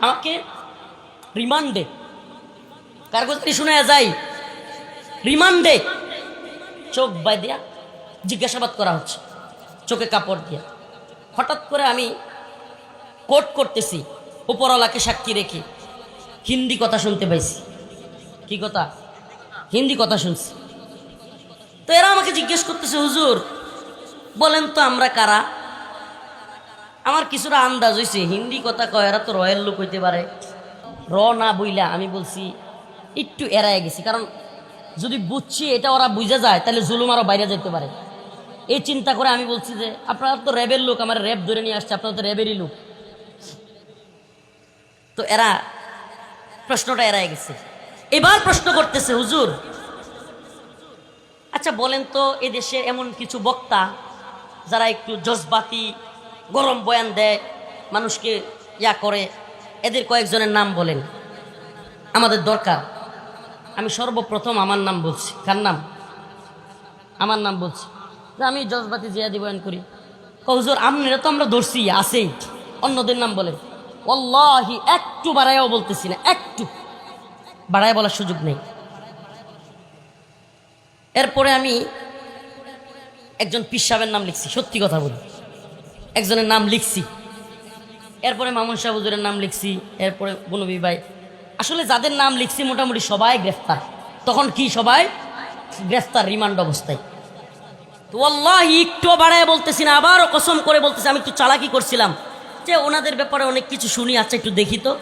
আমাকে রিমান্ডে। কার কথা শুনে যাই রিমান্ডে। চোখ বাই জিজ্ঞাসাবাদ করা হচ্ছে। চোখে কাপড় দিয়া। হঠাৎ করে আমি কোট করতেছি, উপরওয়ালাকে সাক্ষী রেখে। হিন্দি কথা শুনতে পাইছি। কি কথা? হিন্দি কথা শুনছি। তো এরা আমাকে জিজ্ঞেস করতেছে, হুজুর, বলেন তো আমরা কারা? আমার কিছুটা আন্দাজ হয়েছে হিন্দি কথা কয়, এরা তো রয়্যাল লোক হইতে পারে। র না বইলা, আমি বলছি একটু এড়ায় গেছি, কারণ যদি বুঝছি এটা ওরা বুঝে যায়, তাহলে জুলুম আরও বাইরে যেতে পারে। এই চিন্তা করে আমি বলছি যে, আপনারা তো র্যাবের লোক, আমার র্যাব ধরে নিয়ে আসছে, আপনারা তো র্যাবেরই লোক। তো এরা প্রশ্নটা এড়ায় গেছে। এবার প্রশ্ন করতেছে, হুজুর। আচ্ছা বলেন তো এদেশে এমন কিছু বক্তা যারা একটু জজবাতি গরম বয়ান দেয়, মানুষকে ইয়া করে। এদের কয়েকজনের নাম বলেন। আমাদের দরকার। আমি সর্বপ্রথম আমার নাম বলছি। কার নাম? আমার নাম বলছি। আমি জজবাতি জিয়াদি বয়ান করি। কৌজোর আমনেরা তো আমরা ধরছি, আছেই। অন্যদের নাম বলেন। অল্লাহি একটু বাড়াইয়াও বলতেছি না, একটু। বাড়ায় বলার সুযোগ নেই। এরপরে আমি একজন পিসাবের নাম লিখছি। সত্যি কথা বলি। একজনের নাম লিখছি। এরপরে মামুন শাহ হুজুরের নাম লিখছি, এরপরে বনবী ভাই। আসলে যাদের নাম লিখছি মোটামুটি সবাই গ্রেফতার। তখন কি সবাই? গ্রেফতার রিমান্ড অবস্থায়। তো আল্লাহ একটু বাড়ায় বলতেছি না, আবারও কসম করে বলতেছি, আমি একটু চালাকি করছিলাম। যে ওনাদের ব্যাপারে অনেক কিছু শুনি আচ্ছা একটু দেখি তো।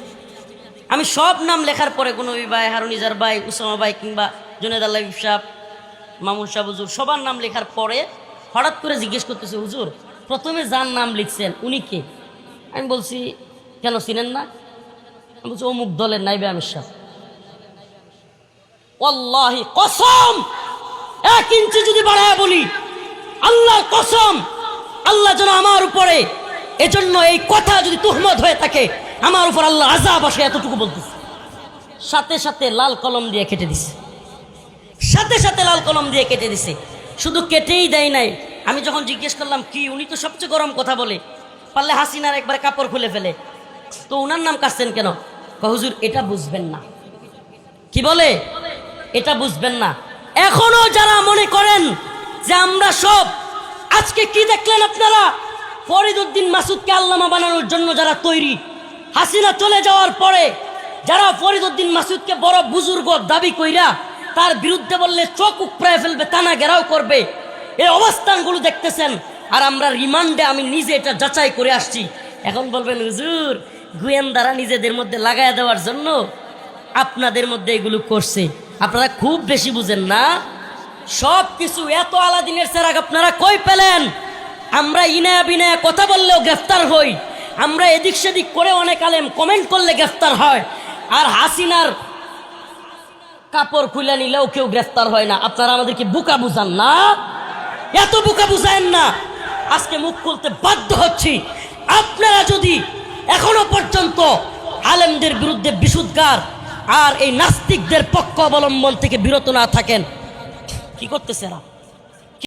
আমি সব নাম লেখার পরে কোনো ভাই হারুনিজার ভাই, উসামা ভাই কিংবা জুনেদ আল্লাহ সাহ মামুন শাহ হুজুর, সবার নাম লেখার পরে হঠাৎ করে জিজ্ঞেস করতেছে, হুজুর প্রথমে যার নাম লিখছেন, উনি কে? আমি বলছি, কেন চিনেন না? আমি বলছি, অমুক দলের নাইবে আমির অল্লাহি কসম! এক ইঞ্চি যদি বাড়ায় বলি আল্লাহ কসম! আল্লাহ যেন আমার উপরে, এজন্য এই কথা যদি তুহমত হয়ে থাকে, আমার উপর আল্লাহ আজাব আসে এতটুকু বলতেছে। সাথে সাথে লাল কলম দিয়ে কেটে দিছে। সাথে সাথে লাল কলম দিয়ে কেটে দিছে। শুধু কেটেই দেয় নাই আমি যখন জিজ্ঞেস করলাম, কি উনি তো সবচেয়ে গরম কথা বলে? পারলে হাসিনার একবার কাপড় খুলে ফেলে। তো উনার নাম কাটছেন কেন? হুজুর, এটা বুঝবেন না। কি বলে? এটা বুঝবেন না। এখনও যারা মনে করেন যে আমরা সব, আজকে কি দেখলেন আপনারা? ফরিদুদ্দিন মাসুদকে আল্লামা বানানোর জন্য যারা তৈরি, হাসিনা চলে যাওয়ার পরে যারা ফরিদুদ্দিন মাসুদকে বড় বুজুর্গ দাবি কইরা তার বিরুদ্ধে বললে চোখ উপড়ায় ফেলবে টানা ঘেরাও করবে। এই অবস্থানগুলো দেখতেছেন। আর আমরা রিমান্ডে আমি নিজে এটা যাচাই করে আসছি। এখন বলবেন, হুজুর, গোয়েন্দারা নিজেদের মধ্যে লাগাই দেওয়ার জন্য আপনাদের মধ্যে এগুলো করছে। আপনারা খুব বেশি বুঝেন না। সব কিছু এত আলাদিনের সেরাক আপনারা কই পেলেন? আমরা ইনায়া বিনায়া কথা বললেও গ্রেফতার হই। আমরা এদিক সেদিক করে অনেক আলেম কমেন্ট করলে গ্রেফতার হয়। আর হাসিনার কাপড় খুলে নিলেও কেউ গ্রেফতার হয় না। আপনারা আমাদেরকে বুকা বুঝান না। এত বুকা বুঝায়েন না। আজকে মুখ খুলতে বাধ্য হচ্ছি। আপনারা যদি এখনও পর্যন্ত আলেমদের বিরুদ্ধে বিশুদ্ধার আর এই নাস্তিকদের পক্ষ অবলম্বন থেকে বিরত না থাকেন, কি করতেছে এরা?